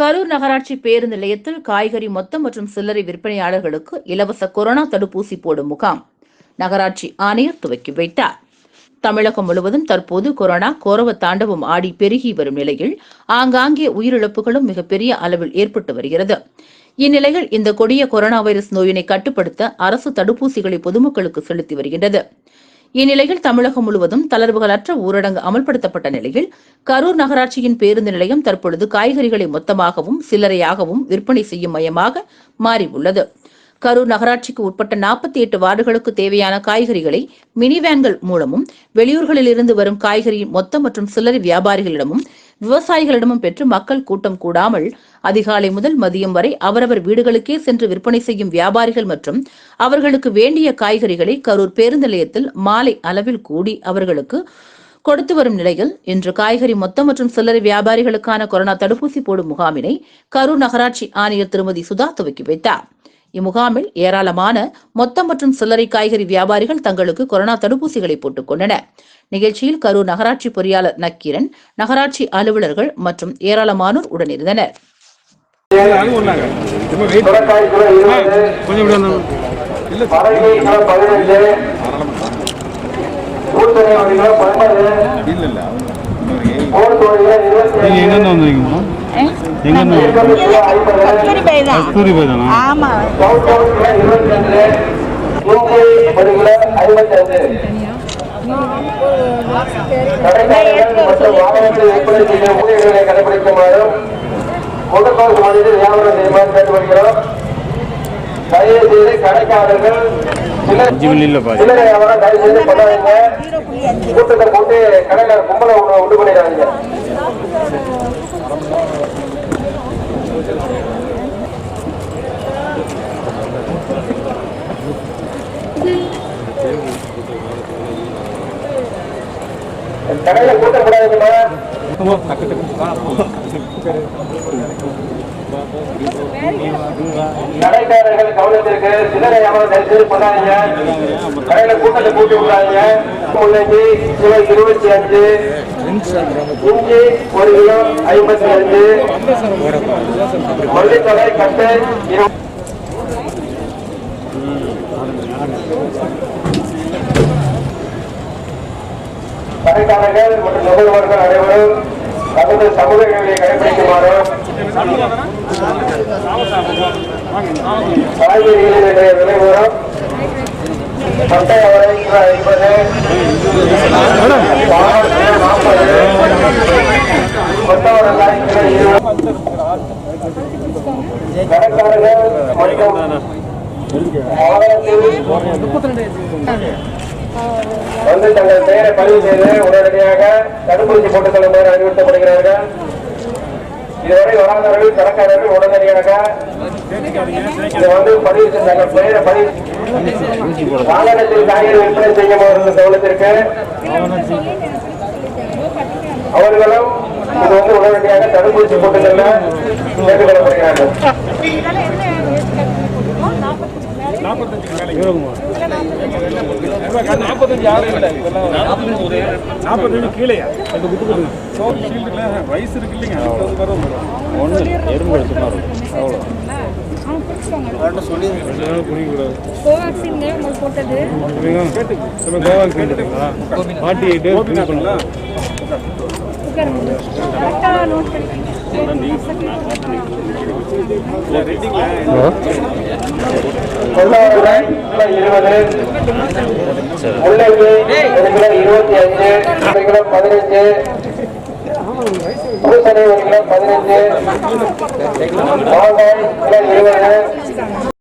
கரூர் நகராட்சி பேருந்து நிலையத்தில் காய்கறி மொத்தம் மற்றும் சில்லறை விற்பனையாளர்களுக்கு இலவச கொரோனா தடுப்பூசி போடும் முகாம். நகராட்சி ஆணையர் துவக்கி வைத்தார். தமிழகம் முழுவதும் தற்போது கொரோனா கோரவ தாண்டவம் ஆடி பெருகி வரும் நிலையில் ஆங்காங்கே உயிரிழப்புகளும் மிகப்பெரிய அளவில் ஏற்பட்டு வருகிறது. இந்நிலையில் இந்த கொடிய கொரோனா வைரஸ் நோயினை கட்டுப்படுத்த அரசு தடுப்பூசிகளை பொதுமக்களுக்கு செலுத்தி வருகின்றது. இந்நிலையில் தமிழகம் முழுவதும் தளர்வுகளற்ற ஊரடங்கு அமல்படுத்தப்பட்ட நிலையில் கரூர் நகராட்சியின் பேருந்து நிலையம் தற்பொழுது காய்கறிகளை மொத்தமாகவும் சில்லறையாகவும் விற்பனை செய்யும் மையமாக மாறியுள்ளது. கரூர் நகராட்சிக்கு உட்பட்ட நாற்பத்தி எட்டு வார்டுகளுக்கு தேவையான காய்கறிகளை மினி வேன்கள் மூலமும் வெளியூர்களில் இருந்து வரும் காய்கறி மொத்த மற்றும் சில்லறை வியாபாரிகளிடமும் விவசாயிகளிடமும் பெற்று மக்கள் கூட்டம் கூடாமல் அதிகாலை முதல் மதியம் வரை அவரவர் வீடுகளுக்கே சென்று விற்பனை செய்யும் வியாபாரிகள் மற்றும் அவர்களுக்கு வேண்டிய காய்கறிகளை கரூர் பேருந்து நிலையத்தில் மாலை அளவில் கூடி அவர்களுக்கு கொடுத்து வரும் நிலையில் இன்று காய்கறி மொத்தம் மற்றும் சில்லறை வியாபாரிகளுக்கான கொரோனா தடுப்பூசி போடும் முகாமினை கரூர் நகராட்சி ஆணையர் திருமதி சுதா துவக்கி வைத்தார். இம்முகாமில் ஏராளமான மொத்த மற்றும் சில்லறை காய்கறி வியாபாரிகள் தங்களுக்கு கொரோனா தடுப்பூசிகளை போட்டுக் கொண்டனர். நிகழ்ச்சியில் கரூர் நகராட்சி பொறியாளர் நக்கீரன் நகராட்சி அலுவலர்கள் மற்றும் ஏராளமானோர் உடனிருந்தனர். அது பதினஞ்சு அஞ்சு எங்கேருந்து வந்தீங்கம்மா? ஐம்பது கஸ்தூரி பை தான் கஸ்தூரி போய் தானா. ஆமா கடைபிடிக்குமாறும் முகக்கவச மனித வியாபாரம் செய்யுமாறு கேட்டுக்கொள்கிறோம் தயவு செய்து கடைக்காரர்கள் அஞ்சு மில்லியில் பாரு சில்லறை போட்டு கடையில கும்பலை உண்டு பண்ணிடாதீங்க கடையில கூட்டக்கூடாதுங்கம்மா கடைக்காரர்கள் கவனத்திற்கு சில்லறை வியாபாரம் பண்ணாதீங்க. கடையில கூட்டத்தை கூட்டி விடாதீங்க முள்ளங்கி கிலோ இருபத்தி அஞ்சு. இஞ்சி ஒரு கிலோ ஐம்பத்தி அஞ்சு. மல்லித்தொகை கட்டு கடைக்காரர்கள் மற்றும் நுகர்வோர்கள் அனைவரும் சமூக இடைவெளியை கடைபிடிக்குமாறும் காய்கறிகளின் விலை உரம் பட்டை அவரை ஐம்பது நாற்பது கடைக்காரர்கள் வந்து தங்கள் பெயரை பதிவு செய்து உடனடியாக தடுப்பூசி போட்டுக் கொள்ளுமாறு அறிவுறுத்தப்படுகிறார்கள். இதுவரை வராதவர்கள் கணக்காரர்கள் உடனடியாக இதை வந்து பதிவு செய்து தங்கள் பெயரை பதிவு வாகனத்தில் காய்கறி விற்பனை செய்யும் அவர்கள் கவனத்திற்கு அவர்களும் இது வந்து உடனடியாக தடுப்பூசி போட்டுக் கொள்ள கேட்டுக் கொள்ளப்படுகிறார்கள் நாற்பத்தஞ்சு யாரும் இல்லை. நாற்பத்தஞ்சு கீழேயா? அது விட்டு கொடுங்க சோப் ஷீல்டில் ரைஸ் இருக்கு இல்லைங்க. அது வந்து வரும். ஒன்று எறும்பு எடுத்துனாரு அவ்வளோ. புரியக்கூடாது கோவேக்சின் உங்களுக்கு போட்டது. கேட்டு நம்ம கோவாக்கு கேட்டுங்களா ஃபார்ட்டி எயிட் டேஸ் பண்ணலாம் உட்காருங்க. கரெக்டாக நோட் பண்ணிக்கோங்க கொல்லவர்கள் கிலோ இருபது. முள்ளங்கி ஒரு கிலோ இருபத்தி அஞ்சு ஒரு கிலோ பதினஞ்சு. பூசணி ஒரு கிலோ பதினஞ்சு. மாங்காய் கிலோ இருபது.